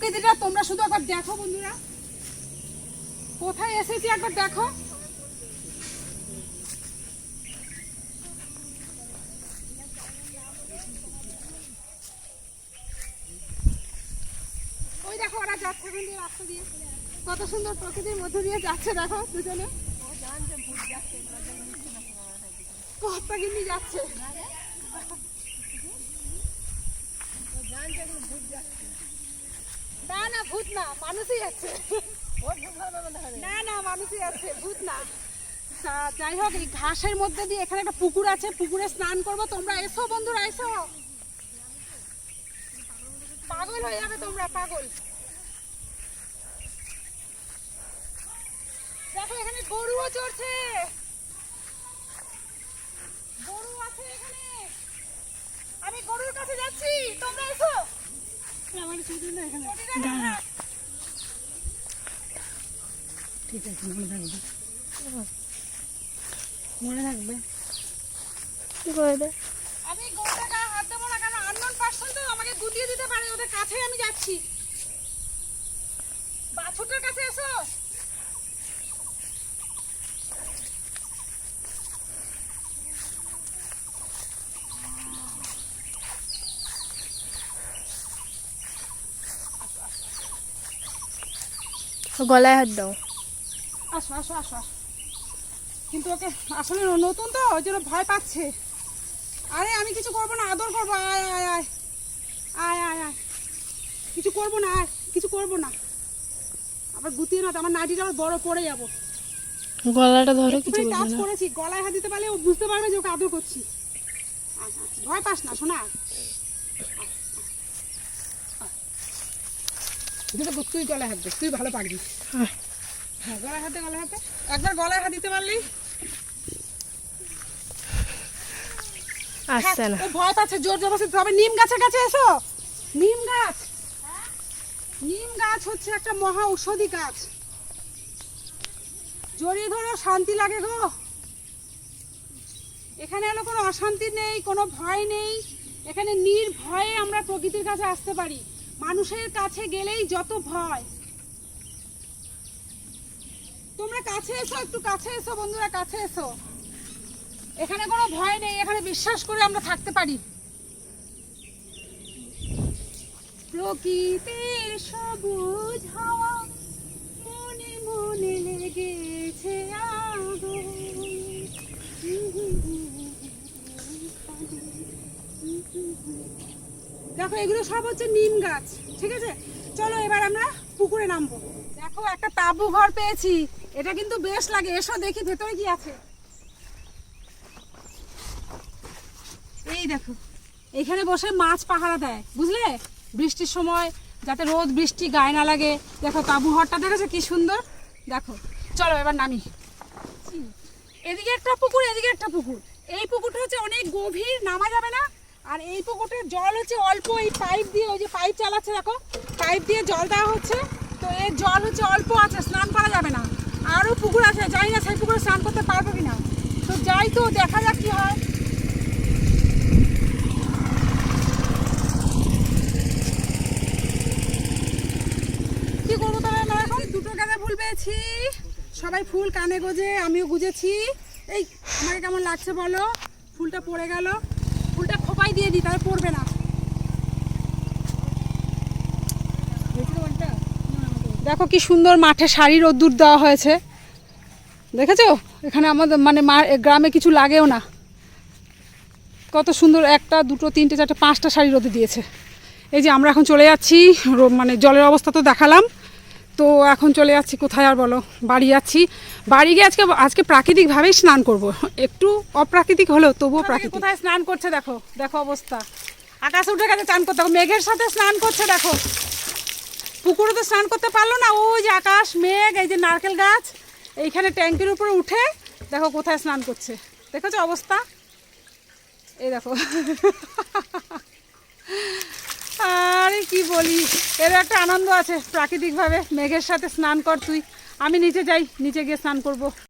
প্রকৃতিটা তোমরা শুধু একবার দেখো বন্ধুরা। কোথায় এসেছি একবার দেখো। ওই দেখো, ওরা যাচ্ছে ওখান দিয়ে রাস্তা দিয়ে। কত সুন্দর প্রকৃতির মধ্য দিয়ে যাচ্ছে, দেখো দুজনে। কতটা কিন্তু যাচ্ছে। না না, ভূত না, মানুষই আছে। না না, মানুষই আছে, ভূত না। যাই হোক, এই ঘাসের মধ্যে দিয়ে এখানে একটা পুকুর আছে, পুকুরে স্নান করব। তোমরা এসো, বন্ধুরা, এসো। পাগল হয়ে যাবে তোমরা, পাগল। দেখো, এখানে গরুও চড়ছে। গরু আছে এখানে। আমি গরুর কাছে যাচ্ছি, তোমরা এসো। ঠিক আছে মনে থাকবে মনে থাকবে কি করে দে আমি গরুটা গায়ে হাত দেবো না কেন আননোন তো আমাকে গুটিয়ে দিতে পারে ওদের কাছেই আমি যাচ্ছি বাছুরটার কাছে এসো গলায় হাত দাও। আসো আসো আসো আসো। কিন্তু ওকে আসলে নতুন তো ওই জন্য ভয় পাচ্ছে। আরে আমি কিছু করব না আদর করব আয় আয় আয়। আয় আয় আয়। কিছু করব না আর কিছু করব না। আবার গুতিয়ে না আমার নাটিটা আবার বড় পড়ে যাব। গলাটা ধরো কিছু টাচ করেছি গলায় হাত দিতে পারলে ও বুঝতে পারবে যে ওকে আদর করছি। ভয় পাস না শোনা। তুই গলায় হাত দে তুই ভালো পারবি। হ্যাঁ। হ্যাঁ গলায় হাতে গলায় হাতে একবার গলায় হাত দিতে পারলি? আসছে না। ও ভয় পাচ্ছে জোর জবরদস্তি। তবে নিম গাছের কাছে এসো। নিম গাছ। নিম গাছ হচ্ছে একটা মহা ঔষধি গাছ। জড়িয়ে ধরো শান্তি লাগে গো। এখানে এলো কোনো অশান্তি নেই কোনো ভয় নেই। এখানে নির্ভয়ে আমরা প্রকৃতির কাছে আসতে পারি। মানুষের কাছে গেলেই যত ভয়। তোমরা কাছে এসো, একটু কাছে এসো বন্ধুরা, কাছে এসো। এখানে কোনো ভয় নেই, এখানে বিশ্বাস করে আমরা থাকতে পারি। প্রকৃতির সবুজ হাওয়া মনে মনে লেগেছে আগুন। দেখো, এগুলো সব হচ্ছে নিম গাছ, ঠিক আছে? চলো এবার আমরা পুকুরে নামবো। দেখো, একটা তাঁবু ঘর পেয়েছি। এটা কিন্তু বেশ লাগে, এসো দেখি ভেতরে কি আছে। এই দেখো, এখানে বসে মাছ পাহারা দেয়, বুঝলে? বৃষ্টির সময় যাতে রোদ, বৃষ্টি, গায়ে না লাগে। দেখো, তাঁবু ঘরটা দেখেছ? কি সুন্দর। দেখো, চলো এবার নামি। এদিকে একটা পুকুর, এদিকে একটা পুকুর। এই পুকুরটা হচ্ছে অনেক গভীর, নামা যাবে না। আর এই পুকুরটার জল হচ্ছে অল্প, এই পাইপ দিয়ে, ওই যে পাইপ চালাচ্ছে দেখো, পাইপ দিয়ে জল দেওয়া হচ্ছে। তো এর জল হচ্ছে অল্প আছে, স্নান করা যাবে না। আরও পুকুর আছে জানি না সেই পুকুরে স্নান করতে পারব কি না তো যাই তো, দেখা যাক কী হয়। কি করব তবে আমরা এখন? দুটো গাঁদা ফুল পেয়েছি। সবাই ফুল কানে গোজে, আমিও গুজেছি। এই আমাকে কেমন লাগছে বলো? ফুলটা পড়ে গেল। ফুলটা দিয়ে দিই, তাহলে পড়বে না। দেখো কি সুন্দর মাঠে শাড়ি রোদ্দুর দেওয়া হয়েছে। দেখেছ? এখানে আমাদের মানে গ্রামে কিছু লাগেও না। কত সুন্দর একটা, দুটো, তিনটে, চারটে, পাঁচটা শাড়ি রোদে দিয়েছে। এই যে আমরা এখন চলে যাচ্ছি মানে জলের অবস্থা তো দেখালাম। তো এখন চলে যাচ্ছি কোথায় আর বলো? বাড়ি যাচ্ছি। বাড়ি গিয়ে আজকে আজকে প্রাকৃতিকভাবেই স্নান করব। একটু অপ্রাকৃতিক হলেও তবুও প্রাকৃতিক। কোথায় স্নান করছে দেখো দেখো অবস্থা। আকাশে উঠে গেছে চান করতে মেঘের সাথে স্নান করছে দেখো। পুকুরে তো স্নান করতে পারল না ওই যে আকাশ মেঘ এই যে নারকেল গাছ এইখানে ট্যাঙ্কের উপরে উঠে দেখো কোথায় স্নান করছে। দেখেছ অবস্থা? এই দেখো। কি বলি? এর একটা আনন্দ আছে, প্রাকৃতিকভাবে। মেঘের সাথে স্নান কর তুই। আমি নিচে যাই, নিচে গিয়ে স্নান করব।